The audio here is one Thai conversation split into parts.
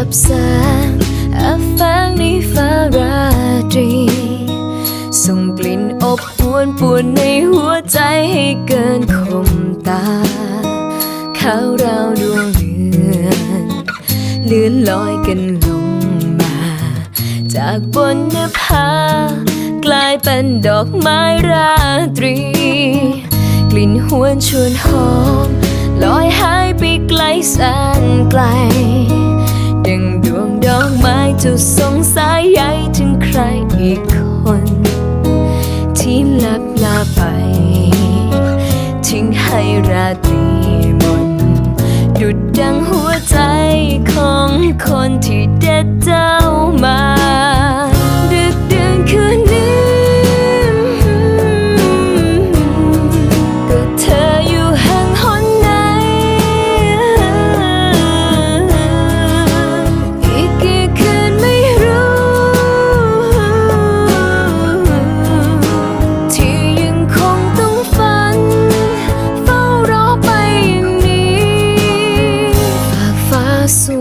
ับแสงแอาฟังในฟ้าราตรี ส่งกลิ่นอบอวนปวนในหัวใจให้เกินคมตาข้าวราวดวงเรือนเลื่อนลอยกันลงมา จากบนเนื้อผากลายเป็นดอกไม้ราตรี กลิ่นหวนชวนหอมลอยหายไปไกลแสนไกล ดังดวงดอกไม้จะสงสายใยถึงใครอีกคน ที่ลับลาไป ทิ้งให้ราตรีมนดุดดังหัวใจของคนที่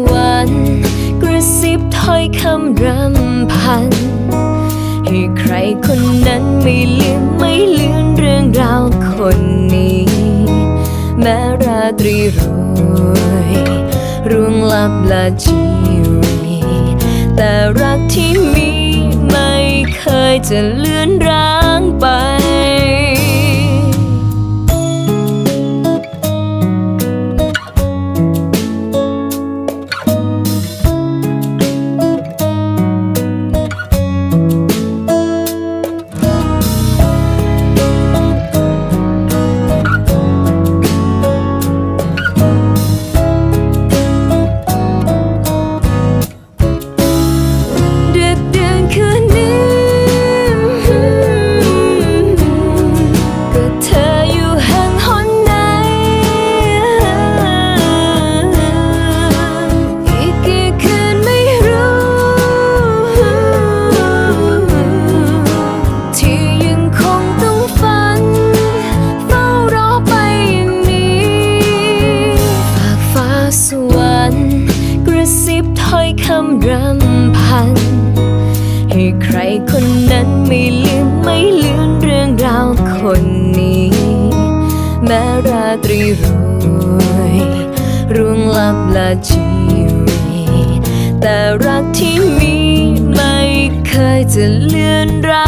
วรรค์กระซิบถ้อยคำรำพัน ให้ใครคนนั้นไม่ลืมไม่ลือนเรื่องราวคนนี้ แม้ราตรีโรยร่วงลับละชีวีแต่รักที่มีไม่เคยจะเลือนรา วรรค์กระซิบถ้อยคำรำพัน ให้ใครคนนั้นไม่ลืมไม่ลือนเรื่องราวคนนี้ แม้ราตรีโรยร่วงลับละชีวีแต่รักที่มีไม่เคยจะเลือนราง